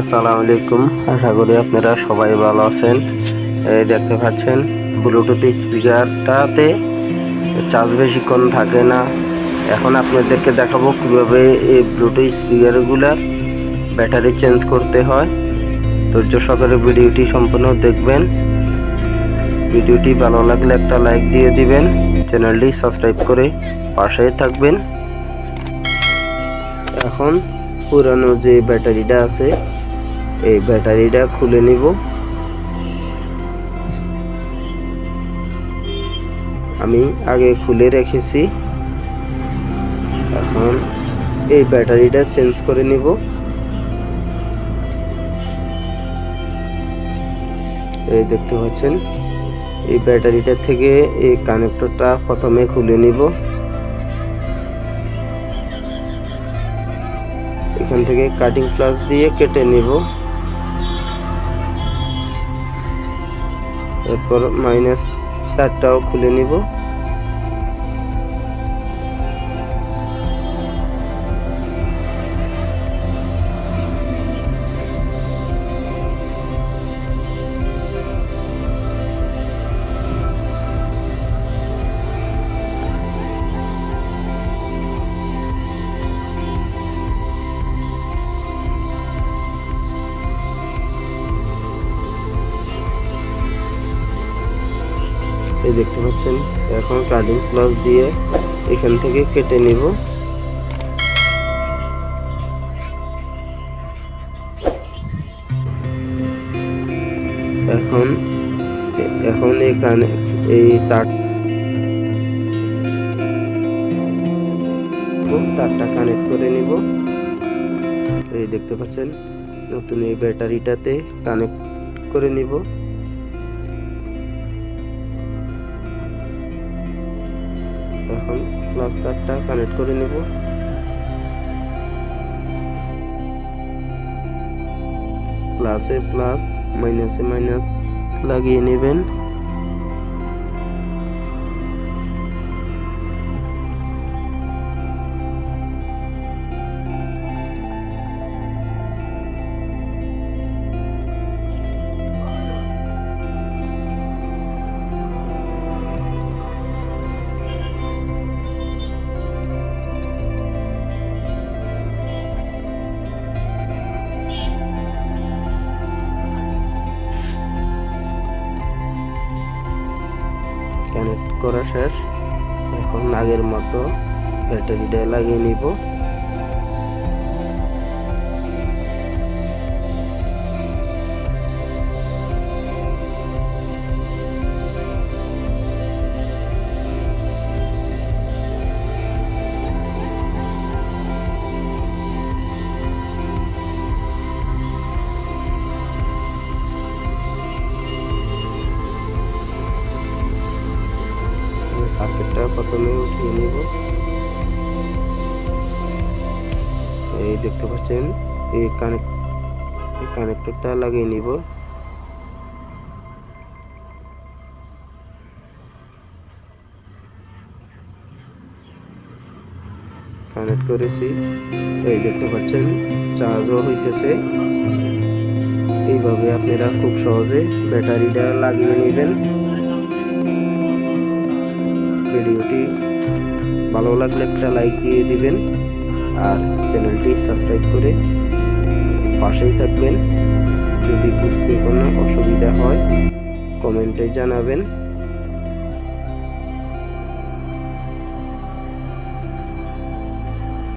আসসালামু আলাইকুম। আশা করি আপনারা সবাই ভালো আছেন। এই দেখতে পাচ্ছেন ব্লুটুথ স্পিকারটাতে চার্জ বেশিক্ষণ থাকে না। এখন আপনাদেরকে দেখাবো কীভাবে এই ব্লুটুথ স্পিকারগুলার ব্যাটারি চেঞ্জ করতে হয়। ধৈর্য সহকারে ভিডিওটি সম্পূর্ণ দেখবেন। ভিডিওটি ভালো লাগলে একটা লাইক দিয়ে দিবেন। চ্যানেলটি সাবস্ক্রাইব করে পাশেই থাকবেন। এখন পুরানো যে ব্যাটারিটা আছে এই ব্যাটারিটা খুলে নিব। আমি আগে খুলে রেখেছি। এখন এই ব্যাটারিটা চেঞ্জ করে নিব। এই দেখতে পাচ্ছেন, এই ব্যাটারিটা থেকে এই কানেক্টরটা প্রথমে খুলে নিব। এখান থেকে কাটিং প্লাস দিয়ে কেটে নিব। এরপর মাইনাস চারটাও খুলে নিব। এই দেখতে পাচ্ছেন, এখন কাটিং প্লাস দিয়ে এখান থেকে কেটে নিব। এখন এখন এই কানে, এই তার তারটা কানেক্ট করে নিব। এই দেখতে পাচ্ছেন, নতুন এই ব্যাটারিটাতে কানেক্ট করে নিব। এখন প্লাস তারটা কানেক্ট করে নেব। প্লাসে প্লাস মাইনাসে মাইনাস লাগিয়ে নেবেন। করা শেষ। এখন আগের মতো ব্যাটারিটা লাগিয়ে নিব। প্রথমে উঠিয়ে নিব। এই দেখতে পাচ্ছেন, এই কানেক্ট কানেক্টরটা লাগিয়ে নিব। কানেক্ট করেছি। এই দেখতে পাচ্ছেন চার্জও হইতেছে। এইভাবে আপনারা খুব সহজে ব্যাটারিটা লাগিয়ে নেবেন। ভিডিওটি ভালো লাগলে একটা লাইক দিয়ে দিবেন আর চ্যানেলটি সাবস্ক্রাইব করে পাশেই থাকবেন। যদি বুঝতে কোনো অসুবিধা হয় কমেন্টে জানাবেন।